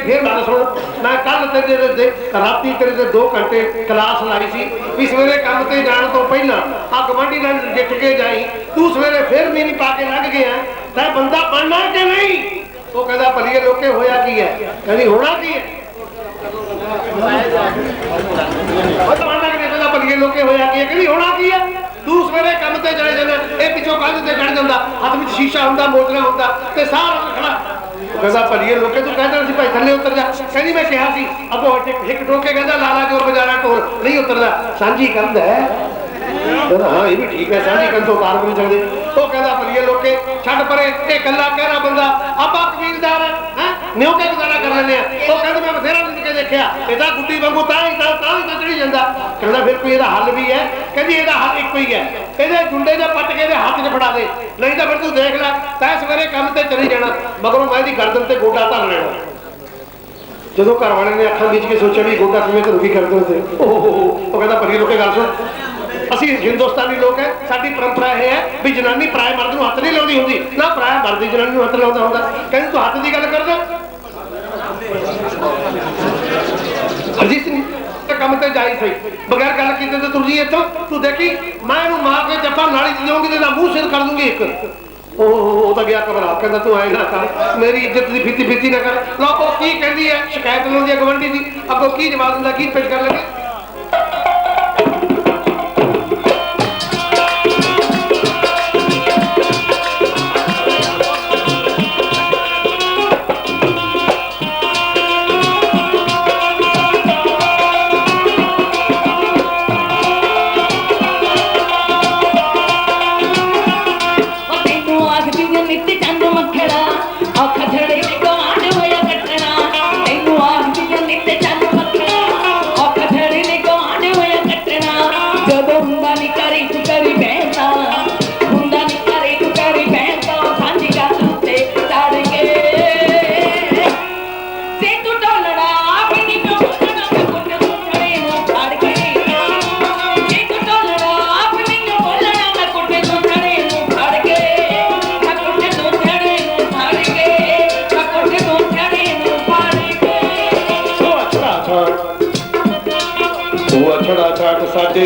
ਕੇ ਫਿਰ ਗੱਲ ਸੁਣ, ਮੈਂ ਕੱਲ ਤੇਰੇ ਦੇ ਰਾਤੀ ਤੇਰੇ ਦੇ 2 ਘੰਟੇ ਕਲਾਸ ਲਾਈ ਸੀ ਵੀ ਸਵੇਰੇ ਕੰਮ ਤੇ ਜਾਣ ਤੋਂ ਪਹਿਲਾਂ ਆ ਗਵਾਂਢੀ ਨਾਲ ਜਿੱਟ ਕੇ ਜਾਈ। ਤੂੰ ਸਵੇਰੇ ਫਿਰ ਮੇਰੀ ਪਾ ਕੇ ਲੰਘ ਗਿਆ। ਤੈਂ ਬੰਦਾ ਬਣਨਾ ਕਿ ਨਹੀਂ? ਉਹ ਕਹਿੰਦਾ, ਭਲੀਏ ਲੋਕੇ ਹੋਇਆ ਕੀ ਹੈ? ਕਹਿੰਦੀ, ਹੋਣਾ ਕੀ ਹੈ? ਉਹ ਤਾਂ ਮੰਨਦਾ ਕਿ ਕਹਿੰਦਾ, ਭਲੀਏ ਲੋਕੇ ਹੋਇਆ ਕੀ ਹੈ? ਕਹਿੰਦੀ, ਹੋਣਾ ਕੀ ਹੈ? ਤੂੰ ਸਵੇਰੇ ਕੰਮ ਤੇ ਚਲੇ ਜਾਂਦਾ, ਇਹ ਪਿੱਛੋਂ ਕੰਧ ਤੇ ਚੜ ਜਾਂਦਾ। ਹੱਥ ਵਿੱਚ ਸ਼ੀਸ਼ਾ ਹੁੰਦਾ ਮੋਜਰਾ ਹੁੰਦਾ ਤੇ ਸਾਰਾ ਖੜਾ। ਕਹਿੰਦਾ ਭਲੀਏ ਲੋਕੇ ਤੂੰ ਕਹਿੰਦਾ ਸੀ, ਭਾਈ ਥੱਲੇ ਉਤਰ ਜਾ। ਕਹਿੰਦੀ, ਮੈਂ ਕਿਹਾ ਸੀ, ਅੱਗੋਂ ਇੱਕ ਇੱਕ ਟੋਕੇ ਕਹਿੰਦਾ, ਲਾਲਾ ਜੋਰ ਬਜਾਰਾ ਟੋਰ ਨਹੀਂ ਉਤਰਦਾ। ਸਾਂਝੀ ਕੰਧ ਕਹਿੰਦਾ, ਹਾਂ, ਇਹ ਵੀ ਠੀਕ ਹੈ, ਸਾਂਝੀ ਕੰਧ ਤੋਂ ਪਾਰ ਨਹੀਂ ਸਕਦੇ ਉਹ ਕਹਿੰਦਾ ਭਲੀਏ ਲੋਕੇ, ਛੱਡ ਪਰੇ, ਇਹ ਕੱਲਾ ਕਹਿਰਾ ਬੰਦਾ, ਆਪਾਂ ਕਬੀਲਦਾਰ ਹੈ, ਹੈਂ? ਕੇ ਗੁਜ਼ਾਰਾ ਕਰ ਲੈਂਦੇ ਆ ਉਹ ਕਹਿੰਦਾ ਮੈਂ ਇਹਦਾ ਗੁੱਡੀ ਵਾਂਗੂ ਤਾਂ ਹੀ ਤਾਂ ਤਾਂ ਹੀ ਤਾਂ ਚੜੀ ਜਾਂਦਾ। ਕਹਿੰਦਾ, ਫਿਰ ਕੋਈ ਇਹਦਾ ਹੱਲ ਵੀ ਹੈ? ਕਹਿੰਦੀ, ਇਹਦਾ ਹੱਲ ਇੱਕੋ ਹੀ ਹੈ। ਇਹਦੇ ਗੁੰਡੇ ਦੇ ਪੱਟ ਕੇ ਇਹਦੇ ਹੱਥ 'ਚ ਫੜਾ ਦੇ। ਨਹੀਂ ਤਾਂ ਫਿਰ ਤੂੰ ਦੇਖ ਲੈ, ਤੈਂ ਸਵੇਰੇ ਕੰਮ ਤੇ ਚਲੀ ਜਾਣਾ। ਮਗਰੋਂ ਮੈਂ ਇਹਦੀ ਗਰਦਨ ਤੇ ਗੋਡਾ ਧਰ ਲੈਣਾ ਜਦੋਂ ਘਰ ਵਾਲਿਆਂ ਨੇ ਅੱਖਾਂ ਵਿੱਚ ਕੇ ਸੋਚਿਆ ਵੀ ਗੋਡਾ ਕਿਵੇਂ ਧਰੂ ਕੀ ਕਰਦੇ ਹੁੰਦੇ ਉਹ ਕਹਿੰਦਾ ਪਰੀ ਲੋਕੇ ਗੱਲ ਸੁਣ। ਅਸੀਂ ਹਿੰਦੁਸਤਾਨੀ ਲੋਕ ਹੈ, ਸਾਡੀ ਪਰੰਪਰਾ ਇਹ ਹੈ ਵੀ ਜਨਾਨੀ ਪਰਾਏ ਮਰਦ ਨੂੰ ਹੱਥ ਨਹੀਂ ਲਾਉਂਦੀ ਹੁੰਦੀ। ਨਾ ਪਰਾਇਆ ਮਰਦ ਦੀ ਜਨਾਨੀ ਨੂੰ ਹੱਥ ਲਾਉਂਦਾ ਹੁੰਦਾ। ਕਹਿੰਦੀ, ਤੂੰ ਹੱਥ ਦੀ ਗੱਲ ਕਰਦਾ। ਕੰਮ ਤੇ ਜਾਈ ਸਹੀ ਬਗੈਰ ਗੱਲ ਕੀਤੇ ਤੇ ਤੁਰ ਜੀ ਇੱਥੋਂ, ਤੂੰ ਦੇਖੀ, ਮੈਂ ਇਹਨੂੰ ਮਾਰ ਕੇ ਜੱਫਾ ਨਾਲੀ ਚ ਜਾਊਂਗੀ ਤੇ ਇਹਦਾ ਮੂੰਹ ਸਿਰ ਕਰ ਦੂੰਗੀ ਇੱਕ। ਉਹ ਉਹ ਤਾਂ ਗਿਆ ਘਬਰਾ ਕਹਿੰਦਾ ਤੂੰ ਐ ਨਾ ਕਰ, ਮੇਰੀ ਇੱਜ਼ਤ ਦੀ ਫਿੱਤੀ ਫਿੱਤੀ ਨਾ ਕਰ। ਲੋ ਉਹ ਕੀ ਕਹਿੰਦੀ ਹੈ? ਸ਼ਿਕਾਇਤ ਲਾਉਂਦੀ ਹੈ ਗਵੰਡੀ ਦੀ। ਅੱਗੋਂ ਕੀ ਜਵਾਬ ਦਿੰਦਾ, ਕੀ ਪੇਸ਼ ਕਰ ਲੱਗੇ?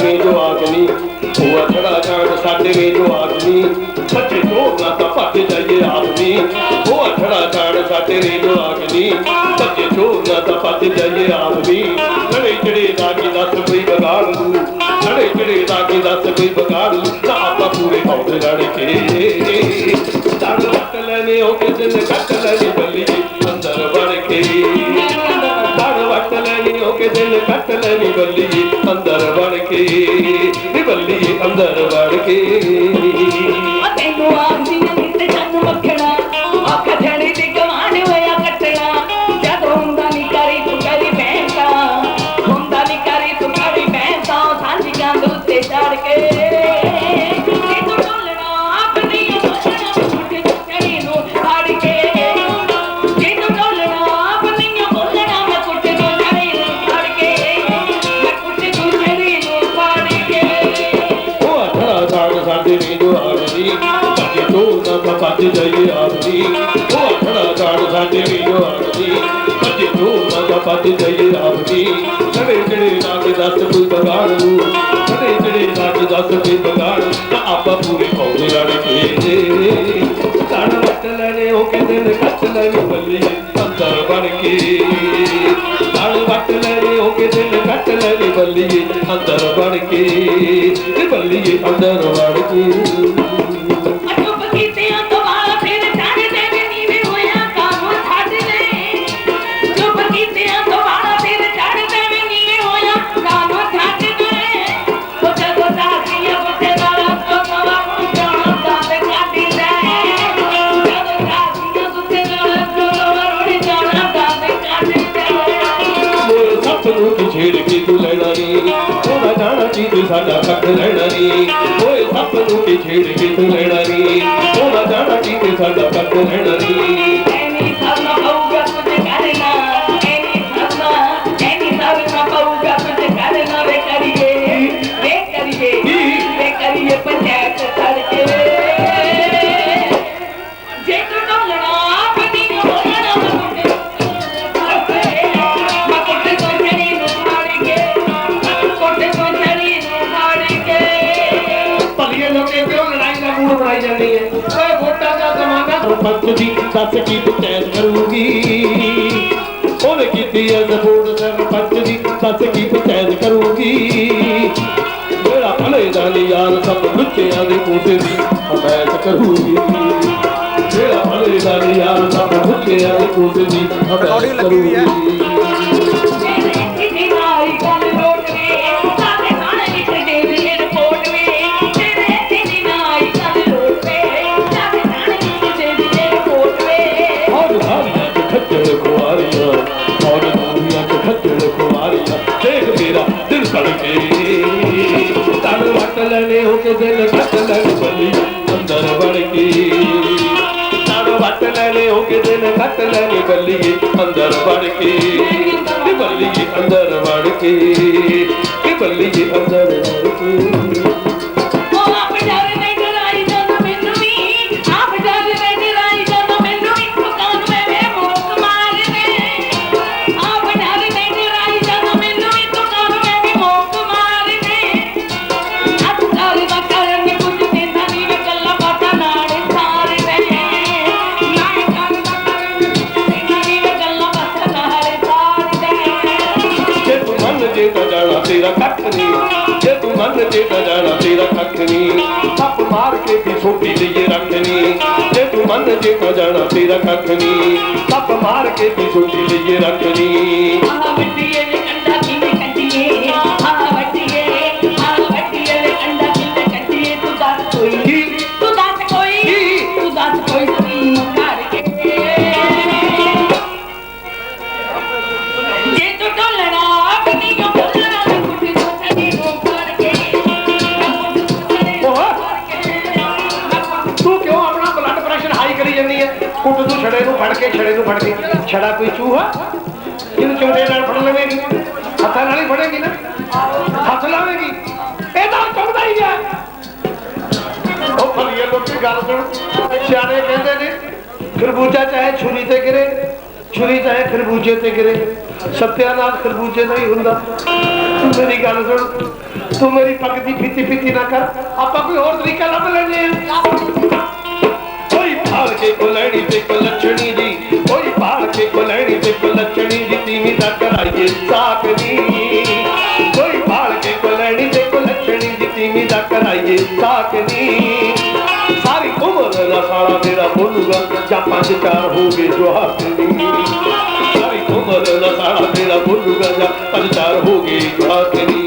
ਵੇ ਜੋ ਆਗਨੀ ਉਹ ਅਛੜਾ ਛਾੜ ਸਾਡੇ ਵੇ ਜੋ ਆਗਨੀ ਬੱਚੇ ਤੋਂ ਨਾ ਤਾਂ ਭੱਜ ਜਾਈਏ ਆਦਮੀ। ਉਹ ਅਛੜਾ ਛਾੜ ਸਾਡੇ ਵੇ ਜੋ ਆਗਨੀ ਬੱਚੇ ਤੋਂ ਨਾ ਤਾਂ ਭੱਜ ਜਾਈਏ ਆਦਮੀ। ਲੜੇ ਚੜੇ ਦਾ ਕੀ ਦੱਸ ਕੋਈ ਬਗਾੜ ਲੂ। ਲੜੇ ਚੜੇ ਦਾ ਕੀ ਦੱਸ ਕੋਈ ਬਗਾੜ ਲੂ। ਤਾਂ ਆਪਾਂ ਪੂਰੇ ਹੌਦ ਲੜ ਕੇ। ਦੜ ਵੱਟ ਲੈਨੇ ਹੋ ਕੇ ਦਿਨ ਕੱਟ ਲੈਨੇ ਬੱਲੀ ਅੰਦਰ ਵੜ ਕੇ। ਦੜ ਵੱਟ ਲੈਣੀ ਹੋ ਕੇ ਦਿਨ ਕੱਟ ਲੈਣੀ ਬੱਲੀ ਅੰਦਰ ਵੜ ਕੇ ਨੀ ਬੱਲੀ ਅੰਦਰ ਲੈਣੇ ਅੰਦਰ ਬਣ ਕੇ ਤੇ ਬੱਲੀ ਅੰਦਰ ਵੜ ਕੇ। ਸਾਡਾ ਕੱਖ ਲੈਣਾ ਨੀ। ਓਏ ਸੱਪ ਨੂੰ ਕੀ ਛੇੜ ਕੇ ਤੂੰ ਲੈਣਾ ਨੀ। ਉਹਦਾ ਜਾਣਾ ਕੀ ਤੂੰ ਸਾਡਾ ਕੱਖ ਲੈਣਾ ਨੀ। ਸਰਪੰਚ ਦੀ ਦੱਸ ਕੀ ਪੰਚਾਇਤ ਕਰੂਗੀ? ਉਹਨੇ ਕੀਤੀ ਐ ਸਪੋਰਟ ਸਰਪੰਚ ਦੀ ਦੱਸ ਕੀ ਪੰਚਾਇਤ ਕਰੂਗੀ? ਮੇਰਾ ਭਲੇ ਦਾ ਯਾਰ ਸਭ ਲੁੱਚਿਆਂ ਦੇ ਕੋਟੇ ਦੀ ਹਮਾਇਤ ਕਰੂਗੀ। ਮੇਰਾ ਭਲੇ ਦਾ ਯਾਰ ਸਭ ਲੁੱਚਿਆਂ ਦੇ ਕੋਟੇ ਦੀ ਹਮਾਇਤ ਕਰੂਗੀ। ਕੇ ਦਿਲ ਬੱਲੀ ਅੰਦਰ ਵੜ ਕੇ ਤਨ ਵੱਟ ਲੈਣੇ ਹੋ ਕੇ ਦਿਲ ਲੈਣੇ ਬੱਲੀਏ ਅੰਦਰ ਵੜ ਕੇ ਤੇ ਬੱਲੀਏ ਅੰਦਰ ਵੜ ਕੇ ਤੇ ਬੱਲੀਏ ਅੰਦਰ ਤੇਰਾ ਕੱਖ ਨਹੀਂ ਜੇ ਤੂੰ ਮੰਨ ਜੇ ਤਾਂ ਜਾਣਾ ਤੇਰਾ ਕੱਖ ਨਹੀਂ ਥੱਪ ਮਾਰ ਕੇ ਵੀ ਛੋਟੀ ਲਈਏ ਰੱਖਣੀ ਜੇ ਤੂੰ ਮੰਨ ਜੇ ਤਾਂ ਜਾਣਾ ਤੇਰਾ ਕੱਖ ਨਹੀਂ ਥੱਪ ਮਾਰ ਕੇ ਵੀ ਛੋਟੀ ਲਈਏ ਰੱਖਣੀ ਆਹ ਵੱਡੀਏ ਛੜੇ ਨੂੰ ਫੜ ਕੇ, ਛੜੇ ਨੂੰ ਫੜ ਕੇ। ਛੜਾ ਕੋਈ ਚੂਹਾ? ਇਹਨੂੰ ਚੋੜੇ ਨਾਲ ਫੜ ਲਵੇਂਗੀ। ਹੱਥਾਂ ਨਾਲ ਹੀ ਫੜੇਗੀ ਨਾ। ਹੱਥ ਲਾਵੇਂਗੀ। ਇਹ ਤਾਂ ਹੀ ਆ। ਉਹ ਫਲੀਏ ਲੋਕੀ ਗੱਲ ਸੁਣ। ਸਿਆਣੇ ਕਹਿੰਦੇ ਨੇ, ਖਰਬੂਜਾ ਚਾਹੇ ਛੁਰੀ ਤੇ ਗਿਰੇ, ਛੁਰੀ ਚਾਹੇ ਖਰਬੂਜੇ ਤੇ ਗਿਰੇ। ਸਤਿਆਨਾਥ ਖਰਬੂਜੇ ਦਾ ਹੀ ਹੁੰਦਾ ਮੇਰੀ ਗੱਲ ਸੁਣ। ਤੂੰ ਮੇਰੀ ਪੱਗ ਦੀ ਫਿੱਤੀ ਫਿੱਤੀ ਨਾ ਕਰ। ਆਪਾਂ ਕੋਈ ਹੋਰ ਤਰੀਕਾ ਲੱਭ ਲੈਂਦੇ ਆ ਦਾ ਕਰਾਈਏ ਕੋਈ ਭਾਲ ਕੇ ਕੋਲਣੀ ਤੇ ਕੋਲਛਣੀ ਜੀ ਤੀਵੀਂ ਦਾ ਕਰਾਈਏ ਸਾਕਨੀ ਸਾਰੀ ਉਮਰ ਦਾ ਸਾਲਾ ਮੇਰਾ ਬੋਲੂਗਾ, ਜਾਂ ਪੰਜ ਚਾਰ ਹੋ ਗਏ ਜਵਾਕਨੀ ਸਾਰੀ ਉਮਰ ਦਾ ਸਾਲਾ ਮੇਰਾ ਬੋਲੂਗਾ, ਜਾਂ ਪੰਜ ਚਾਰ ਹੋ ਗਏ ਜਵਾਕਨੀ ਲੱਗਦੀ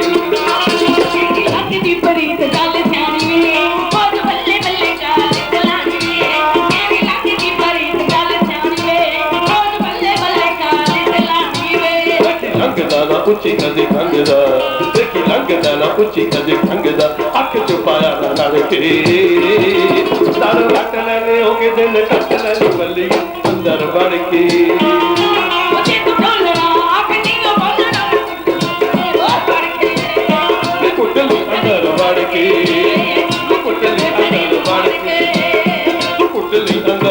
ਪੁੱਛੀ ਕਦੇ ਖੰਗਦਾ ਦੇਖੀ ਲੰਘਦਾ ਨਾ ਪੁੱਛੀ ਕਦੇ ਖੰਗਦਾ ਅੱਖ ਚ ਪਾਇਆ ਨਾ ਨਾਲ ਕੇ ਸਰ ਵਟ ਲੈਨੇ ਹੋ ਕੇ ਦਿਨ ਕੱਟ ਲੈਨੇ ਬੱਲੀ ਅੰਦਰ ਵੜ ਕੇ। ਕੁੱਟਲੀ ਅੰਦਰ ਵੜ ਕੇ ਕੁੱਟਲੀ ਅੰਦਰ ਵੜ ਕੇ। ਕੁੱਟਲੀ ਅੰਦਰ